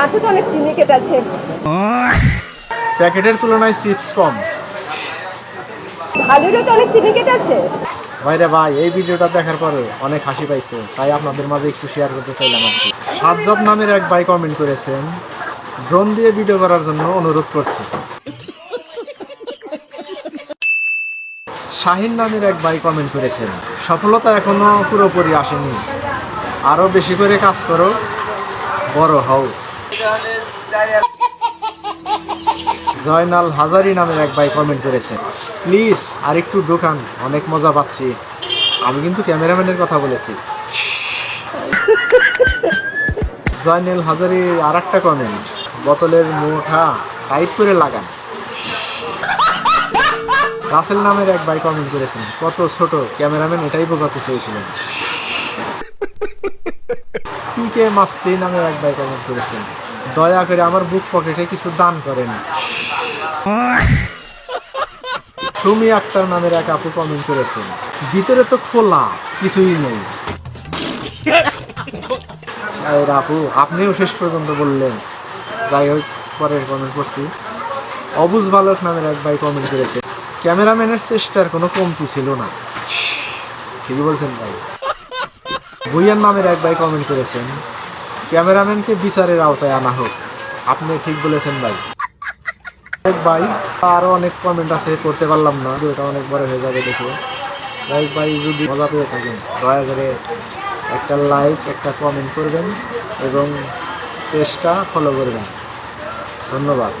রাতে তো অনেক সিন্ডিকেট আছে। প্যাকেটের তুলনায় চিপস কম। ভালোরও তো অনেক সিন্ডিকেট আছে। ভাইরে ভাই এই ভিডিওটা দেখার পরে অনেক হাসি পাইছে তাই আপনাদের মাঝে একটু শেয়ার করতে চাইলাম আর কি। সাজ্জাদ নামের এক ভাই কমেন্ট করেছেন ড্রোন দিয়ে ভিডিও করার জন্য অনুরোধ করছি। শাহিন নামের এক ভাই কমেন্ট করেছেন সফলতা এখনও পুরোপুরি আসেনি। আরও বেশি করে কাজ করো বড় হও। জয়নাল হাজারি নামের এক ভাই কমেন্ট করেছেন প্লিজ, আরেকটু দোকান, অনেক মজা পাচ্ছি। আমি কিন্তু ক্যামেরাম্যানের কথা বলেছি। জয়নাল হাজারি আর একটা কমেন্ট বোতলের মুঠা টাইট করে লাগান। রাসেল নামের এক ভাই কমেন্ট করেছেন, কত ছোট, ক্যামেরাম্যান এটাই বোঝাতে চেয়েছিলেন। পিকে মাস্তি নামের এক ভাই কমেন্ট করেছেন। দয়া করে আমার বুক পকেটে কিছু দান করেন। সুমি আক্তার নামের এক আপু কমেন্ট করেছেন, ভিতরে তো খোলা, কিছুই নেই। আপু, আপনিও শেষ পর্যন্ত বললেন। যাই হোক, পরের কমেন্ট করছি। অবুজ বালক নামের এক ভাই কমেন্ট করেছে, ক্যামেরাম্যানের চেষ্টার কোনো কমতি ছিল না। ঠিকই বলছেন ভাই। ভুইয়ার নামের এক ভাই কমেন্ট করেছেন, ক্যামেরাম্যানকে বিচারের আওতায় আনা হোক। আপনি ঠিক বলেছেন ভাই। এক ভাই, আরও অনেক কমেন্ট আছে, করতে পারলাম না। ভিডিওটা অনেক বড় হয়ে যাবে দেখে। লাইক ভাই যদি মজা পেয়ে থাকেন, দয়া করে একটা লাইক একটা কমেন্ট করবেন এবং পেজটা ফলো করবেন। ধন্যবাদ।